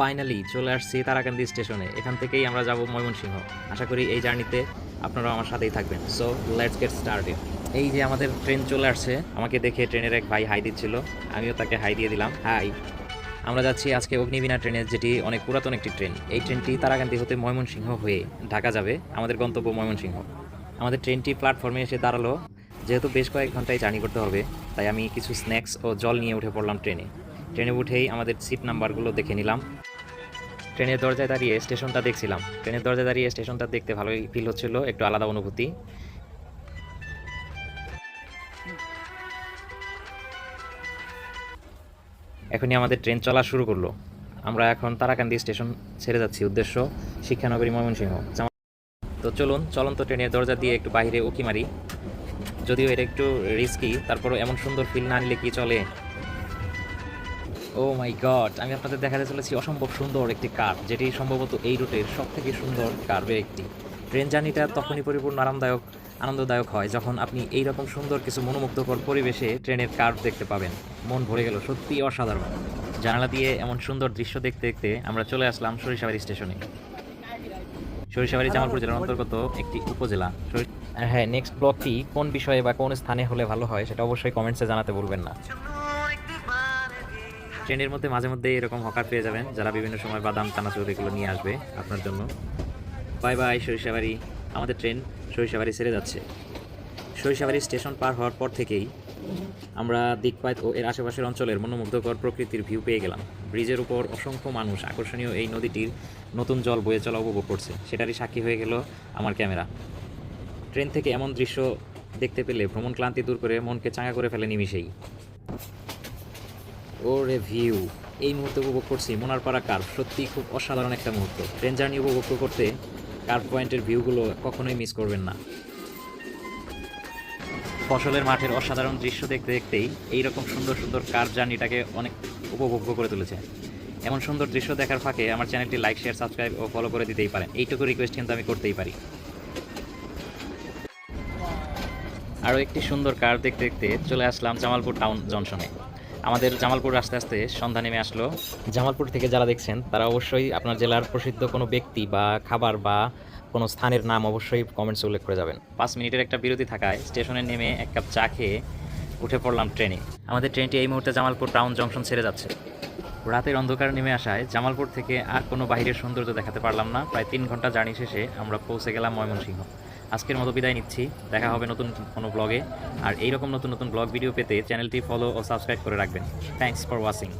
Finally চলে আসছি তারাকান্দি স্টেশনে। এখান থেকেই আমরা যাব ময়মনসিংহ। আশা করি এই জার্নিতে আপনারা আমার সাথেই থাকবেন। সো লেটস গেট স্টার্টেড এই যে আমাদের ট্রেন চলে আসছে, আমাকে দেখে ট্রেনের এক ভাই হাই দিচ্ছিল। আমিও তাকে হাই দিয়ে দিলাম। হাই। আমরা যাচ্ছি আজকে অগ্নিবীণা ট্রেনের, যেটি অনেক পুরাতন একটি ট্রেন। এই ট্রেনটি তারাকান্দি হতে ময়মনসিংহ হয়ে ঢাকা যাবে। আমাদের গন্তব্য ময়মনসিংহ। আমাদের ট্রেনটি প্ল্যাটফর্মে এসে দাঁড়াল। যেহেতু বেশ কয়েক ঘন্টায় জার্নি করতে হবে, তাই আমি কিছু স্ন্যাক্স ও জল নিয়ে উঠে পড়লাম ট্রেনে। ট্রেনে উঠেই আমাদের সিট নাম্বারগুলো দেখে নিলাম। ট্রেনের দরজায় দাঁড়িয়ে স্টেশনটা দেখছিলাম। ট্রেনের দরজায় দাঁড়িয়ে স্টেশনটা দেখতে ভালোই ফিল হচ্ছিল, একটু আলাদা অনুভূতি। এখনই আমাদের ট্রেন চলা শুরু করল। আমরা এখন তারাকান্দি স্টেশন ছেড়ে যাচ্ছি। উদ্দেশ্য, শিক্ষানগরী ময়মনসিংহ। তো চলুন, চলন্ত ট্রেনের দরজা দিয়ে একটু বাইরে উকি মারি। যদিও এটা একটু রিস্কি তারপরও এমন সুন্দর ফিল না নিলে কি চলে? ও মাই গড আমি আপনাদের দেখাতে চলেছি অসম্ভব সুন্দর একটি কার যেটি সম্ভবত এই রুটের সব থেকে সুন্দর কার্ভের একটি। ট্রেন জার্নিটা তখনই পরিপূর্ণ আরামদায়ক আনন্দদায়ক হয় যখন আপনি এই রকম সুন্দর কিছু মনোমুগ্ধকর পরিবেশে ট্রেনের কার্ভ দেখতে পাবেন। মন ভরে গেল সত্যি অসাধারণ। জানালা দিয়ে এমন সুন্দর দৃশ্য দেখতে দেখতে আমরা চলে আসলাম সরিষাবাড়ি স্টেশনে। সরিষাবাড়ি জামালপুর জেলার অন্তর্গত একটি উপজেলা। হ্যাঁ নেক্সট ব্লগটি কোন বিষয়ে বা কোন স্থানে হলে ভালো হয় সেটা অবশ্যই কমেন্টসে জানাতে বলবেন না। ট্রেনের মধ্যে মাঝে মধ্যে এরকম হকার পেয়ে যাবেন যারা বিভিন্ন সময় বাদাম, চানাচুর এগুলো নিয়ে আসবে আপনার জন্য। Bye bye, Sarishabari. আমাদের ট্রেন সরিষাবাড়ি ছেড়ে যাচ্ছে। সরিষাবাড়ি স্টেশন পার হওয়ার পর থেকেই আমরা দিকপাত ও এর আশেপাশের অঞ্চলের মনোমুগ্ধকর প্রকৃতির ভিউ পেয়ে গেলাম। ব্রিজের উপর অসংখ্য মানুষ আকর্ষণীয় এই নদীটির নতুন জল বয়ে চলা উপভোগ করছে। সেটারই সাক্ষী হয়ে গেল আমার ক্যামেরা। ট্রেন থেকে এমন দৃশ্য দেখতে পেলে ভ্রমণ ক্লান্তি দূর করে মনকে চাঙ্গা করে ফেলে নিমিশেই ওরে ভিউ এই মুহূর্তে উপভোগ করছি মোনারপাড়া কার্ভ সত্যি খুব অসাধারণ একটা মুহূর্ত। ট্রেন জার্নি উপভোগ করতে কার্ভ পয়েন্টের ভিউগুলো কখনোই মিস করবেন না। ফসলের মাঠের অসাধারণ দৃশ্য দেখতে দেখতেই এইরকম সুন্দর সুন্দর কার্ভ জার্নিটাকে অনেক উপভোগ্য করে তুলেছে। এমন সুন্দর দৃশ্য দেখার ফাঁকে আমার চ্যানেলটি লাইক শেয়ার সাবস্ক্রাইব ও ফলো করে দিতেই পারেন। এইটুকু রিকোয়েস্ট কিন্তু আমি করতেই পারি। আরও একটি সুন্দর কার দেখতে দেখতে চলে আসলাম জামালপুর টাউন জংশনে আমাদের জামালপুর আস্তে আস্তে সন্ধ্যা নেমে আসলো। জামালপুর থেকে যারা দেখছেন, তারা অবশ্যই আপনার জেলার প্রসিদ্ধ কোনো ব্যক্তি বা খাবার বা কোনো স্থানের নাম অবশ্যই কমেন্টসে উল্লেখ করে যাবেন। পাঁচ মিনিটের একটা বিরতি থাকায় স্টেশনে নেমে এক কাপ চা খেয়ে উঠে পড়লাম ট্রেনে। আমাদের ট্রেনটি এই মুহূর্তে জামালপুর টাউন জংশন ছেড়ে যাচ্ছে। রাতের অন্ধকার নেমে আসায় জামালপুর থেকে আর কোনো বাইরের সৌন্দর্য দেখাতে পারলাম না। প্রায় তিন ঘণ্টা জার্নি শেষে আমরা পৌঁছে গেলাম ময়মনসিংহ। আজকের মতো বিদায় নিচ্ছি। দেখা হবে নতুন কোনো ব্লগে আর এইরকম নতুন নতুন ব্লগ ভিডিও পেতে চ্যানেলটি ফলো ও সাবস্ক্রাইব করে রাখবেন। Thanks for watching